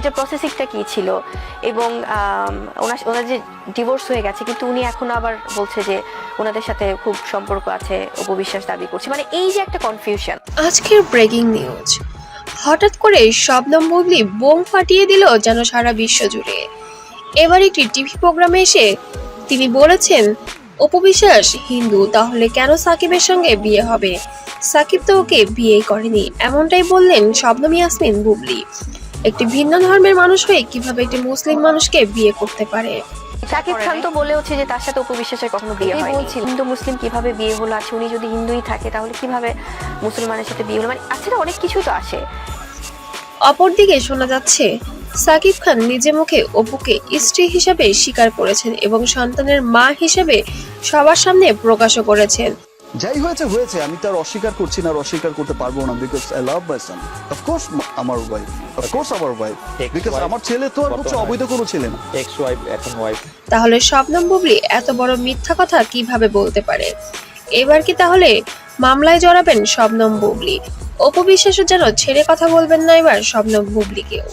এটা প্রসেসিংটা কি ছিল? এবং ওনার ওনার যে ডিভোর্স হয়ে গেছে, কিন্তু উনি এখন আবার বলছে যে ওনাদের সাথে খুব সম্পর্ক আছে উপবিশ্বাস দাবি করছে। মানে এই যে একটা কনফিউশন আজকের ব্রেকিং নিউজ হঠাৎ করে শবনম বুবলি বোম ফাটিয়ে দিল যেন সারা বিশ্ব জুড়ে। এবার একটি টিভি প্রোগ্রামে এসে তিনি বলেছেন, অপবিশ্বাস, হিন্দু, তাহলে কেন সাকিবের সঙ্গে বিয়ে হবে? সাকিব তো ওকে বিয়েই করেনি। এমনটাই বললেন শবনম ইয়াসমিন বুবলি। একটি ভিন্ন ধর্মের মানুষ হয়ে কীভাবে একটি মুসলিম মানুষকে বিয়ে করতে পারে? শাকিব খান তো বলেওছে যে তার সাথে অপবিশ্বাসের কখনো বিয়ে এটাই হয় বলছি। হিন্দু মুসলিম কীভাবে বিয়ে হলো? আছে উনি যদি হিন্দুই থাকে তাহলে কীভাবে মুসলমানের সাথে বিয়ে হলো? মানে আছে না অনেক কিছুই তো আসে। অপরদিকে শোনা যাচ্ছে সাকিব খান নিজে মুখে অপুকে স্ত্রী হিসাবে স্বীকার করেছেন এবং সন্তানের মা হিসেবে সবার সামনে প্রকাশও করেছেন। যাই হয়েছে হয়েছে। আমি তার অস্বীকার করছি না আর অস্বীকার করতে পারব না because I love my son of course আমার ওয়াইফ অফকোর্স আমার ওয়াইফ বিকজ আমার ছেলে তো আর হচ্ছে অবৈধ কোনো ছেলে না। এক্স ওয়াইফ এখন ওয়াইফ তাহলে শবনম বুবলি এত বড় মিথ্যা কথা কীভাবে বলতে পারে? এবার কি তাহলে মামলায় জড়াবেন শবনম বুবলি? অপবিশ্বাসও যেন ছেড়ে কথা বলবেন না এবার শবনম বুবলিকেও।